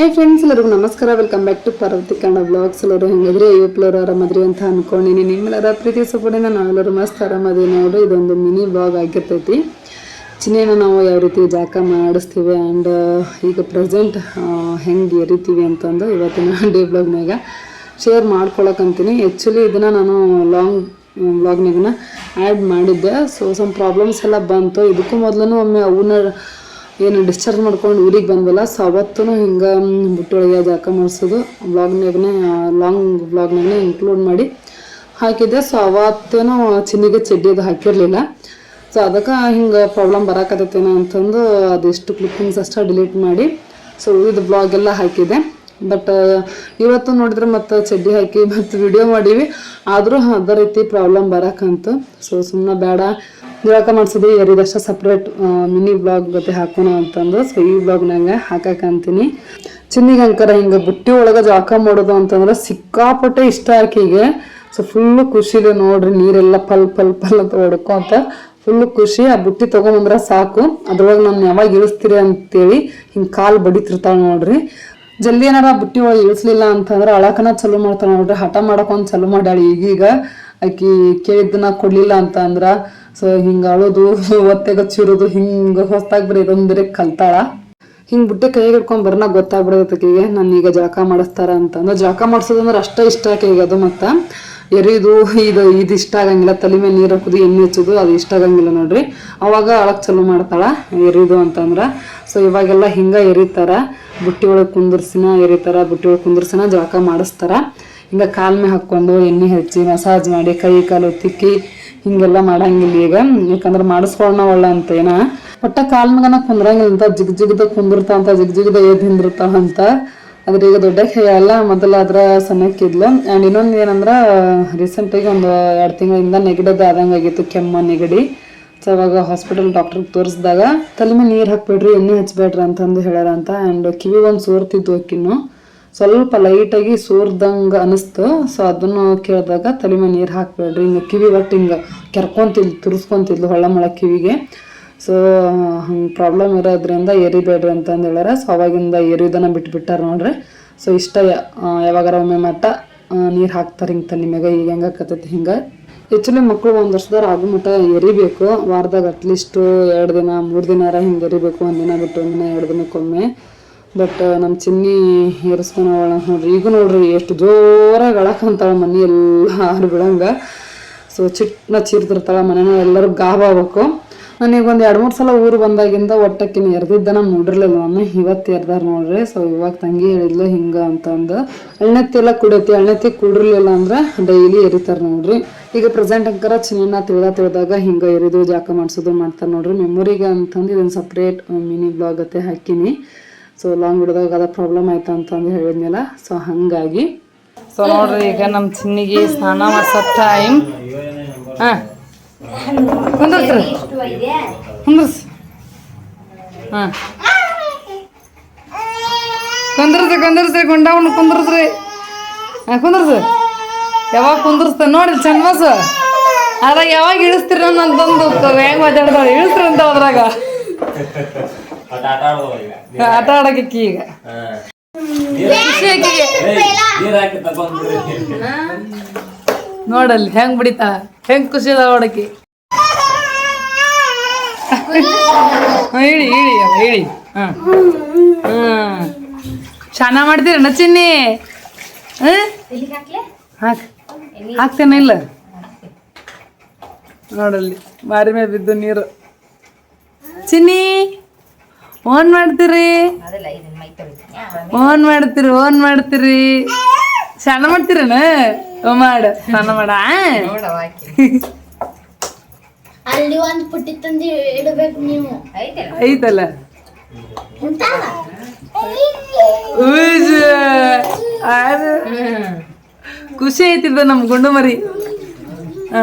Hi friends ಎಲ್ಲರಿಗೂ ನಮಸ್ಕಾರ. Welcome back to Parvathi Kannada blogs ಎಲ್ಲರೂ ಹೆಂಗಿದ್ರೆ? ಇವತ್ಲರು ಆರಾಮದ್ರಿ ಅಂತ ಅನ್ಕೊಂಡಿನಿ. ನಿಮ್ಮೆಲ್ಲರ ಪ್ರೀತಿ ಸಪೋರ್ಟಿಂದ ನಾವೆಲ್ಲರೂ ಮಸ್ತ್ ಆರಾಮದಿ ನೋಡ್ರಿ. ಇದೊಂದು ಮಿನಿ ಬ್ಲಾಗ್ ಆಗಿರ್ತೈತಿ. ಚಿನ್ನೇನ ನಾವು ಯಾವ ರೀತಿ ಜಾಕ ಮಾಡಿಸ್ತೀವಿ ಆ್ಯಂಡ್ ಈಗ ಪ್ರೆಸೆಂಟ್ ಹೆಂಗೆ ಎರಿತೀವಿ ಅಂತಂದು ಇವತ್ತಿನ ಡೇ ಬ್ಲಾಗ್ನಾಗ ಶೇರ್ ಮಾಡ್ಕೊಳಕಂತೀನಿ ಆ್ಯಕ್ಚುಲಿ ಇದನ್ನು ನಾನು ಲಾಂಗ್ ಬ್ಲಾಗ್ನಾಗನ ಆ್ಯಡ್ ಮಾಡಿದ್ದೆ. ಸೊ ಸಮ್ ಪ್ರಾಬ್ಲಮ್ಸ್ ಎಲ್ಲ ಬಂತು. ಇದಕ್ಕೂ ಮೊದಲು ಒಮ್ಮೆ ಅವನ್ನ ಏನು ಡಿಸ್ಚಾರ್ಜ್ ಮಾಡ್ಕೊಂಡು ಊರಿಗೆ ಬಂದ್ವಲ್ಲ ಸೊ ಅವತ್ತೂ ಹಿಂಗೆ ಬುಟ್ಟೊಳಗೆ ಜಾಕ ಮಾಡಿಸೋದು. ಬ್ಲಾಗ್ನಾಗನೇ ಲಾಂಗ್ ಬ್ಲಾಗ್ನಾಗನೇ ಇನ್ಕ್ಲೂಡ್ ಮಾಡಿ ಹಾಕಿದ್ದೆ. ಸೊ ಅವತ್ತೇನೋ ಚಿನ್ನಿಗೆ ಚಡ್ಡಿದು ಹಾಕಿರಲಿಲ್ಲ. ಸೊ ಅದಕ್ಕೆ ಹಿಂಗೆ ಪ್ರಾಬ್ಲಮ್ ಬರಕತ್ತೇನೋ ಅಂತಂದು ಅದೆಷ್ಟು ಕ್ಲಿಪ್ಪಿಂಗ್ಸ್ ಅಷ್ಟೇ ಡಿಲೀಟ್ ಮಾಡಿ ಸೊ ಉಳಿದ ಬ್ಲಾಗ್ ಎಲ್ಲ ಹಾಕಿದೆ ಬಟ್ ಇವತ್ತು ನೋಡಿದ್ರೆ ಮತ್ತು ಚಡ್ಡಿ ಹಾಕಿ ಮತ್ತು ವಿಡಿಯೋ ಮಾಡೀವಿ. ಆದರೂ ಅದೇ ರೀತಿ ಪ್ರಾಬ್ಲಮ್ ಬರೋಕ್ಕಂತು ಸೊ ಸುಮ್ಮನೆ ಬೇಡ. ಜಳಕ ಮಾಡಿಸೋದು ಎರಿದಷ್ಟ ಸಪ್ರೇಟ್ ಮಿನಿ ಬ್ಲಾಗ್ ಜೊತೆ ಹಾಕೋಣ ಅಂತಂದು. ಸೊ ಈ ಬ್ಲಾಗ್ನಾಗ ಹಾಕಾಕಂತೀನಿ ಚಿನ್ನಿಗೆ ಅಂಕರ ಹಿಂಗೆ ಬುಟ್ಟಿ ಒಳಗೆ ಜಳಕ ಮಾಡೋದು ಅಂತಂದ್ರೆ ಸಿಕ್ಕಾಪಟ್ಟೆ ಇಷ್ಟ ಆಕೆಗೆ ಸೊ ಫುಲ್ಲು ಖುಷಿಲಿ ನೋಡ್ರಿ, ನೀರೆಲ್ಲ ಪಲ್ ಪಲ್ ಪಲ್ ಅಂತ ಹೊಡ್ಕೊಂತ ಫುಲ್ಲು ಖುಷಿ. ಆ ಬುಟ್ಟಿ ತೊಗೊಂಬಂದ್ರೆ ಸಾಕು. ಅದ್ರೊಳಗೆ ನಾನು ಯಾವಾಗ ಇಳಿಸ್ತೀರಿ ಅಂತೇಳಿ ಹಿಂಗೆ ಕಾಲು ಬಡಿತಿರ್ತಾಳೆ ನೋಡ್ರಿ. ಜಲ್ದಿ ಏನಾರ ಬುಟ್ಟಿ ಒಳಗೆ ಇಳಿಸ್ಲಿಲ್ಲ ಅಂತಂದ್ರೆ ಅಳಕನ ಚಲೋ ಮಾಡ್ತಾಳೆ ನೋಡ್ರಿ. ಹಠ ಮಾಡಕೊಂಡ್ ಚಲೋ ಮಾಡ್ಯಾಳ. ಈಗೀಗ ಆಕಿ ಕೇಳಿದ್ದನ್ನ ಕೊಡ್ಲಿಲ್ಲ ಅಂತ ಅಂದ್ರ ಸೊ ಹಿಂಗ ಅಳೋದು ಒತ್ತೆಗ ಚಿರೋದು, ಹಿಂಗ ಹೊಸ್ದಾಗ್ ಬರೀ ಇದೊಂದು ಬೇರೆ ಕಲ್ತಾಳ. ಹಿಂಗೆ ಬುಟ್ಟೆ ಕೈಗೆ ಹಿಡ್ಕೊಂಡ್ ಗೊತ್ತಾಗ್ಬಿಡತ್ತೆ ಆಕಿಗೆ ನಾನು ಈಗ ಜಳಕ ಮಾಡಿಸ್ತಾರ ಅಂತಂದ್ರೆ ಜಳಕ ಮಾಡಿಸೋದಂದ್ರೆ ಅಷ್ಟೇ ಇಷ್ಟ ಕೈಗೆ ಅದು ಮತ್ತು. ಎರಿದು ಇದು ಇದು ಇಷ್ಟ ಆಗಂಗಿಲ್ಲ. ತಲೆ ಮೇಲೆ ನೀರು ಹಾಕೋದು, ಎಣ್ಣೆ ಹಚ್ಚೋದು, ಅದು ಇಷ್ಟ ಆಗಂಗಿಲ್ಲ ನೋಡ್ರಿ. ಅವಾಗ ಅಳಕ್ ಚಲೋ ಮಾಡ್ತಾಳ ಎರಿದು ಅಂತಂದ್ರ. ಸೊ ಇವಾಗೆಲ್ಲ ಹಿಂಗ ಎರಿತಾರ. ಬುಟ್ಟಿ ಒಳಗೆ ಕುಂದರ್ಸಿನ ಎರಿತಾರ, ಬುಟ್ಟಿ ಒಳಗೆ ಕುಂದರ್ಸಿನ ಜಳಕ ಮಾಡಿಸ್ತಾರ. ಹಿಂಗ ಕಾಲ್ಮೆ ಹಾಕ್ಕೊಂಡು ಎಣ್ಣೆ ಹಚ್ಚಿ ಮಸಾಜ್ ಮಾಡಿ, ಕೈ ಕಾಲು ತಿಕ್ಕಿ ಹಿಂಗೆಲ್ಲ ಮಾಡಂಗಿಲ್ಲ ಈಗ. ಯಾಕಂದ್ರೆ ಮಾಡಿಸ್ಕೊಳ್ಳೋಣ ಒಳ್ಳೆ ಅಂತ ಏನ. ಒಟ್ಟ ಕಾಲ್ ಮಗನ ಕುಂದ್ರಂಗಿಲ್ಲ ಜಿಗ್ ಜಿಗ್ದ ಕುಂದಿರ್ತಾ ಅಂತ, ಜಿಗ್ ಜಿಗ್ದ ಏದ್ ಹಿಂದಿರ್ತಾವ ಅಂತ. ಆದ್ರೆ ಈಗ ದೊಡ್ಡ ಅಲ್ಲ, ಮೊದಲ ಅದ್ರ ಸಣ್ಣಕ್ಕಿದ್ಲು ಆ್ಯಂಡ್ ಇನ್ನೊಂದು ಏನಂದ್ರೆ ರೀಸೆಂಟಾಗಿ ಒಂದು ಎರಡು ತಿಂಗಳಿಂದ ನೆಗಡದ, ಆದಂಗೆ ಆಗಿತ್ತು ಕೆಮ್ಮ, ನೆಗಡಿ. ಸೊ ಅವಾಗ ಹಾಸ್ಪಿಟಲ್ ಡಾಕ್ಟ್ರಿಗೆ ತೋರಿಸಿದಾಗ, ತಲೆ ಮೇಲೆ ನೀರು ಹಾಕ್ಬೇಡ್ರಿ, ಎಣ್ಣೆ ಹಚ್ಬೇಡ್ರಿ ಅಂತಂದು ಹೇಳ್ಯಾರ ಅಂತ ಆ್ಯಂಡ್ ಕಿವಿ ಒಂದು ಸೋರ್ತಿದ್ವು ಅಕ್ಕಿನ್ನು. ಸ್ವಲ್ಪ ಲೈಟಾಗಿ ಸೋರ್ದಂಗೆ ಅನಿಸ್ತು. ಸೊ ಅದನ್ನು ಕೇಳಿದಾಗ ತಲೆ ಮೇಲೆ ನೀರು ಹಾಕ್ಬೇಡ್ರಿ. ಹಿಂಗೆ ಕಿವಿ ಒಟ್ಟು ಹಿಂಗೆ ಕೆರ್ಕೊಂತಿದ್ಲು, ತುರ್ಸ್ಕೊಂತಿದ್ಲು ಹೊಳ್ಳ ಮಳ ಕಿವಿಗೆ. ಸೊ ಹಂಗೆ ಪ್ರಾಬ್ಲಮ್ ಇರೋದ್ರಿಂದ ಎರಿಬೇಡ್ರಿ ಅಂತಂದು ಹೇಳ್ಯಾರ. ಸೊ ಅವಾಗಿಂದ ಎರಿದನ ಬಿಟ್ಬಿಟ್ಟಾರ ನೋಡ್ರಿ. ಸೊ ಇಷ್ಟ ಯಾವಾಗಾರ ಒಮ್ಮೆ ಮಟ್ಟ ನೀರು ಹಾಕ್ತಾರೆ ಹಿಂಗೆ ತಲೆ ಮ್ಯಾಗ. ಈಗ ಹೆಂಗಾಕತ್ತೈತಿ ಹಿಂಗೆ. ಆ್ಯಕ್ಚುಲಿ ಮಕ್ಕಳು ಒಂದು ವರ್ಷದವ್ರು ಆಗೋ ಮಟ್ಟ ಎರಿಬೇಕು. ವಾರದಾಗ ಅಟ್ಲೀಸ್ಟ್ ಎರಡು ದಿನ, ಮೂರು ದಿನಾರ ಹಿಂಗೆ ಎರಿಬೇಕು ಒಂದಿನ ಬಿಟ್ಟು ಒಂದಿನ ಎರಡು ದಿನಕ್ಕೊಮ್ಮೆ. ಬಟ್ ನಮ್ಮ ಚಿನ್ನಿ ಏರಿಸ್ಕೊಳವಳ ನೋಡ್ರಿ. ಈಗ ನೋಡ್ರಿ ಎಷ್ಟು ಜೋರಾಗಿ ಅಳಕಂತಾಳ ಮನೆ ಎಲ್ಲ ಹಾರು ಬಿಡಂಗ ಸೊ ಚಿಟ್ನ ಚೀರ್ತಿರ್ತಾಳ ಮನೇನ, ಎಲ್ಲರೂ ಗಾಬ ಆಗ್ಬೇಕು. ಒಂದು ಎರಡು ಮೂರು ಸಲ ಊರು ಬಂದಾಗಿಂದ ಒಟ್ಟಕ್ಕಿನ ನಾನು ನೋಡಿರ್ಲಿಲ್ಲ. ನಾನು ಇವತ್ತು ಎರ್ದಾರ ನೋಡ್ರಿ. ಸೊ ಇವಾಗ ತಂಗಿ ಹೇಳಿದ್ಲು ಹಿಂಗ ಅಂತಂದು. ಎಳ್ನೆತ್ತಿ ಎಲ್ಲ ಕುಡಿಯತಿ ಎಳ್ನೆತ್ತಿ ಕುಡಿರ್ಲಿಲ್ಲ ಅಂದ್ರೆ ಡೈಲಿ ಎರಿತಾರೆ ನೋಡ್ರಿ. ಈಗ ಪ್ರೆಸೆಂಟ್ ಅಂಕರ ಚಿನ್ನ ತಿಳಿದ ತಿಳಿದಾಗ ಹಿಂಗ ಎರಿದು ಜಾಕ ಮಾಡಿಸೋದು ಮಾಡ್ತಾರೆ ನೋಡ್ರಿ. ಮೆಮೊರಿಗೆ ಅಂತಂದು ಇದೊಂದು ಸಪ್ರೇಟ್ ಮಿನಿ ಬ್ಲಾಗ್ ಅತ್ತೆ ಹಾಕಿನಿ. ಸೊ ಲಾಂಗ್ ಹಿಡ್ದಾಗ ಅದ ಪ್ರಾಬ್ಲಮ್ ಆಯ್ತು ಅಂತಂದು ಹೇಳಿದ್ನಲ್ಲ. ಸೊ ಹಂಗಾಗಿ ಸೊ ನೋಡ್ರಿ, ಈಗ ನಮ್ಮ ಚಿನ್ನಿಗೆ ಸ್ನಾನ ಮಾಡ್ಸೋ ಟೈಮ್ ಹಾಂ. ಕುಂದ್ರಿ ಕುಂದ್ರಸಿ. ಹಾಂ. ಕುಂದ್ರಸಿ ಕುಂದ್ರಸಿ ಹಾಂ, ಕುಂದ್ರಸಿ. ಯಾವಾಗ ಕುಂದ್ರಸ್ತ ನೋಡಿ ಚನ್ಮಸ ಅದ್ರಾಗ ಯಾವಾಗ ಇಳಿಸ್ತೀರ ಅಂತಂದು ಹೆಂಗ್ ಮಾತಾಡ್ತಾಳೆ ಇಳಿಸ್ರಿ ಅಂತ ಅದ್ರಾಗ. ಆಟ ಆಡಕ್ಕೆ ಈಗ. ನೋಡಲ್ಲಿ ಹೆಂಗ್ ಬಿಡಿತಾ? ಹೆಂಗ್ ಖುಷಿ ಅದ ನೋಡಕ್ಕೆ ಹೇಳಿ ಹೇಳಿ ಹೇಳಿ ಹ್ಮ್. ಹ್ಮ್. ಶಾನ ಮಾಡ್ತೀರಣ್ಣ ಚಿನ್ನಿ ಹ್ಮ್? ಹಾಕ್. ಹಾಕ್ತೇನೆ ಇಲ್ಲ? ನೋಡಲ್ಲಿ ಮಾರಿ ಮೇಲೆ ಬಿದ್ದು ನೀರು. ಚಿನ್ನಿ? ಓನ್ ಮಾಡ್ತೀರಿ? ಓನ್ ಮಾಡ್ತೀರಿ ಓನ್ ಮಾಡ್ತೀರಿ. ಸ್ನಾನ ಮಾಡ್ತೀರನ? ಓ ಮಾಡ ಸ್ನಾನ ಮಾಡ ಅಲ್ಲಿ ಒಂದ್ ಪುಟ್ಟಿ ತಂದು ಇಡಬೇಕು ನೀವು. ಐತಲ್ಲ? ಉಂಟಲ್ಲ ಉಜ್ಜ. ಆದು. ಖುಷಿ ಐತಿದ ನಮ್ ಗುಂಡು ಮರಿ? ಹ.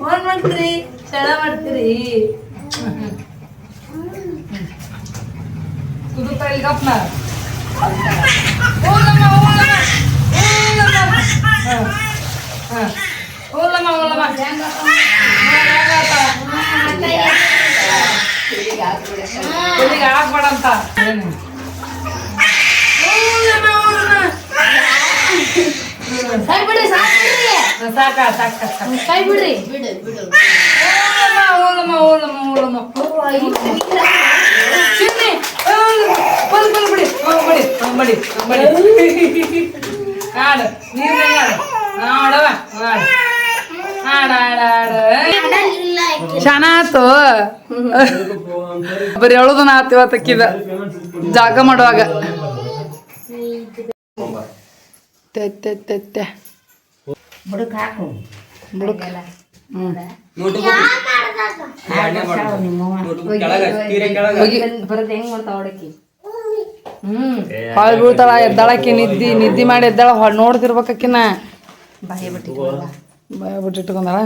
ಫೋನ್ ಮಾಡ್ತೀರಿ ಚಳ ಮಾಡ್ತೀರಿ. ಕುದುಪ ಇಲ್ಲಿ ಓಲಮ್ಮ ಹೋಲಮ್ಮ ಹೋಲಮ್ಮ ಹೋಲಮ್ಮ ಹುಲಿಗೆ ಹಾಕ್ಬೇಡಂತ ಕೈ ಬಿಡ್ರಿ ಸಾಕ್ ಸಾಕ ಕೈ ಬಿಡ್ರಿ ಬಿಡು ಬಿಡು. ಓಲಮ್ಮ ಓಲಮ್ಮ ಓಲಮ್ಮ ಚಿನ್ನಿ ಬಿಡಿ ಬಿಡಿ ಬಿಡಿ ಬಿಡಿ. ಆಡು ಆಡವ ಆಡು ಆಡ ಆಡ ಬರೀ ಹೇಳೋದನ್ನ ಇವತ್ತಕ್ಕಿದ. ಜಾಗ ಮಾಡುವಾಗ. ಬುಡಕ್ ಹಾಕು. ಬುಡಕ್. ಬರೋದು ಹೆಂಗ್ ಮಾಡ್ತಾವ ಅವಡಕಿ ಹ್ಮ್. ಹಾಳು ಬೀಳ್ತಾಳ ಎದ್ದಾಳಕಿ ನಿದ್ದಿ ನಿದ್ದಿ ಮಾಡಿ ಎದ್ದಾಳ ನೋಡ್ತಿರ್ಬೇಕಿನ್ನ ಬಾಯ ಬಿಟ್ಟಿಟ್ಕೊಂಡ ಬಿಟ್ಟು ಭಯ ಬಿಟ್ಟು ಇಟ್ಕೊಂಡಾಳ?